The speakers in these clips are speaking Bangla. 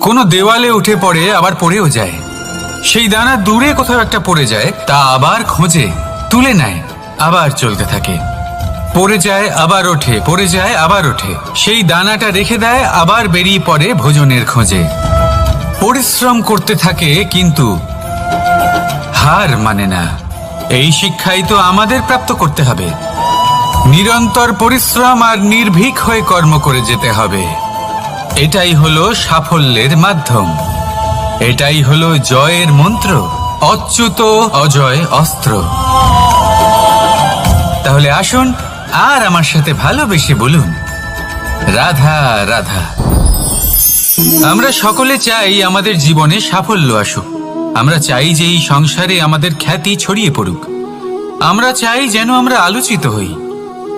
কোনো দেওয়ালে উঠে পড়ে, আবার পড়েও যায়। সেই দানা দূরে কোথাও একটা পড়ে যায়, তা আবার খোঁজে, তুলে নেয়, আবার চলতে থাকে। পড়ে যায়, আবার ওঠে, পড়ে যায়, আবার ওঠে। সেই দানাটা রেখে দেয়, আবার বেরিয়ে পড়ে ভোজনের খোঁজে। পরিশ্রম করতে থাকে, কিন্তু হার মানে না। এই শিক্ষাই তো আমাদের প্রাপ্ত করতে হবে। নিরন্তর পরিশ্রম আর নির্ভীক হয়ে কর্ম করে যেতে হবে। এটাই হলো সাফল্যের মাধ্যম। এটাই হলো জয়ের মন্ত্র। অচ্যুত অজয় অস্ত্র। তাহলে আসুন আর আমার সাথে ভালোবেসে বলুন। রাধা রাধা। আমরা সকলে চাই আমাদের জীবনে সাফল্য আসুক। আমরা চাই যে এই সংসারে আমাদের খ্যাতি ছড়িয়ে পড়ুক। আমরা চাই যেন আমরা আলোচিত হই।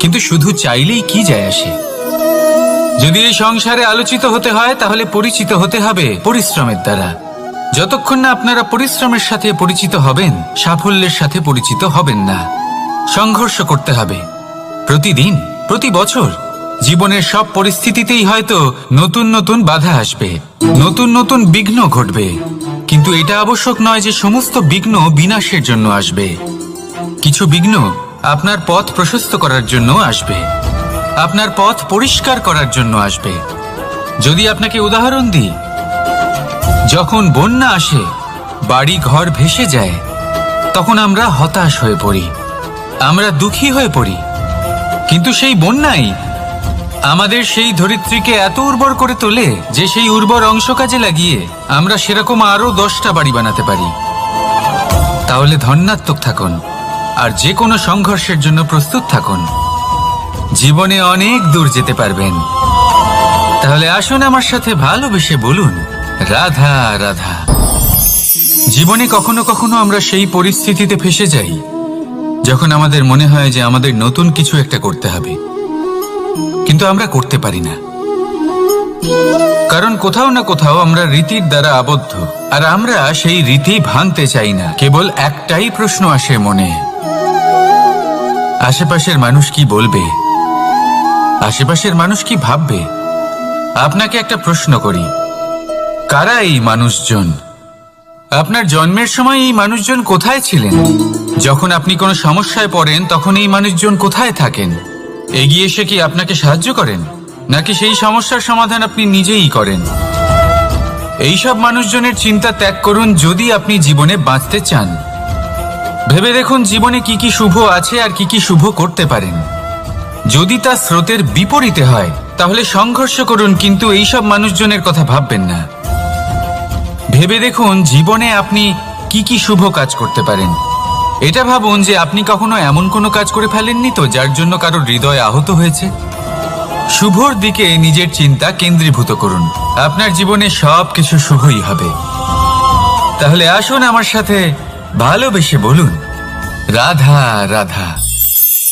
কিন্তু শুধু চাইলেই কি যায় আসে? যদি এই সংসারে আলোচিত হতে হয়, তাহলে পরিচিত হতে হবে পরিশ্রমের দ্বারা। যতক্ষণ না আপনারা পরিশ্রমের সাথে পরিচিত হবেন, সাফল্যের সাথে পরিচিত হবেন না। সংঘর্ষ করতে হবে। প্রতিদিন, প্রতি বছর। জীবনের সব পরিস্থিতিতেই হয়তো নতুন নতুন বাধা আসবে, নতুন নতুন বিঘ্ন ঘটবে। কিন্তু এটা আবশ্যক নয় যে সমস্ত বিঘ্ন বিনাশের জন্য আসবে। কিছু বিঘ্ন আপনার পথ প্রশস্ত করার জন্য আসবে। আপনার পথ পরিষ্কার করার জন্য আসবে। যদি আপনাকে উদাহরণ দিই, যখন বন্যা আসে, বাড়ি ঘর ভেসে যায়, তখন আমরা হতাশ হয়ে পড়ি, আমরা দুঃখী হয়ে পড়ি। কিন্তু সেই বন্যাই আমাদের সেই ধরিত্রীকে এত উর্বর করে তোলে যে সেই উর্বর অংশ কাজে লাগিয়ে আমরা সেরকম আরও দশটা বাড়ি বানাতে পারি। তাহলে ধন্যাত্মক থাকুন, আর যে কোনো সংঘর্ষের জন্য প্রস্তুত থাকুন। জীবনে অনেক দূর যেতে পারবেন। তাহলে আসুন আমার সাথে ভালোবেসে বলুন, রাধা রাধা। জীবনে কখনো কখনো আমরা সেই পরিস্থিতিতে ফেসে যাই, যখন আমাদের মনে হয় যে আমাদের নতুন কিছু একটা করতে হবে। কিন্তু আমরা করতে পারি না। কারণ কোথাও না কোথাও আমরা রীতির দ্বারা আবদ্ধ, আর আমরা সেই রীতি ভাঙতে চাই না। কেবল একটাই প্রশ্ন আসে মনে। আশেপাশের মানুষ কি বলবে? আশেপাশের মানুষ কি ভাববে? আপনাকে একটা প্রশ্ন করি। কারা এই মানুষজন? আপনার জন্মের সময় এই মানুষজন কোথায় ছিলেন? যখন আপনি কোনো সমস্যায় পড়েন, তখন এই মানুষজন কোথায় থাকেন? এগিয়ে এসে কি আপনাকে সাহায্য করেন? নাকি সেই সমস্যার সমাধান আপনি নিজেই করেন? এইসব মানুষজনের চিন্তা ত্যাগ করুন যদি আপনি জীবনে বাঁচতে চান। ভেবে দেখুন জীবনে কি কি শুভ আছে আর কি কি শুভ করতে পারেন। যদি তা স্রোতের বিপরীতে হয়, তাহলে সংঘর্ষ করুন, কিন্তু এইসব মানুষজনের কথা ভাববেন না। ভেবে দেখুন, জীবনে আপনি কি কি শুভ কাজ করতে পারেন। এটা ভাবুন যে আপনি কখনো এমন কোনো কাজ করে ফেলেননি তো, যার জন্য কারোর হৃদয় আহত হয়েছে? শুভর দিকে নিজের চিন্তা কেন্দ্রীভূত করুন। আপনার জীবনে সব কিছু শুভই হবে। তাহলে আসুন আমার সাথে ভালোবেসে বলুন, রাধা রাধা।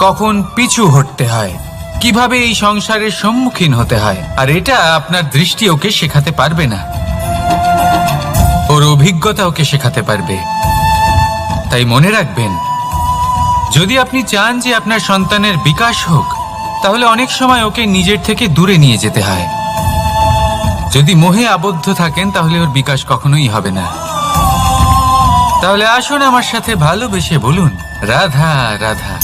কখন পিছু হটতে হয়? কীভাবে এই সংসারের সম্মুখীন হতে হয়? আর এটা আপনার দৃষ্টি ওকে শেখাতে পারবে না। ওর অভিজ্ঞতা ওকে শেখাতে পারবে। তাই মনে রাখবেন, যদি আপনি চান যে আপনার সন্তানের বিকাশ হোক, তাহলে অনেক সময় ওকে নিজের থেকে দূরে নিয়ে যেতে হয়। যদি মোহে আবদ্ধ থাকেন, তাহলে ওর বিকাশ কখনোই হবে না। তাহলে আসুন আমার সাথে ভালোবেসে বলুন, রাধা রাধা।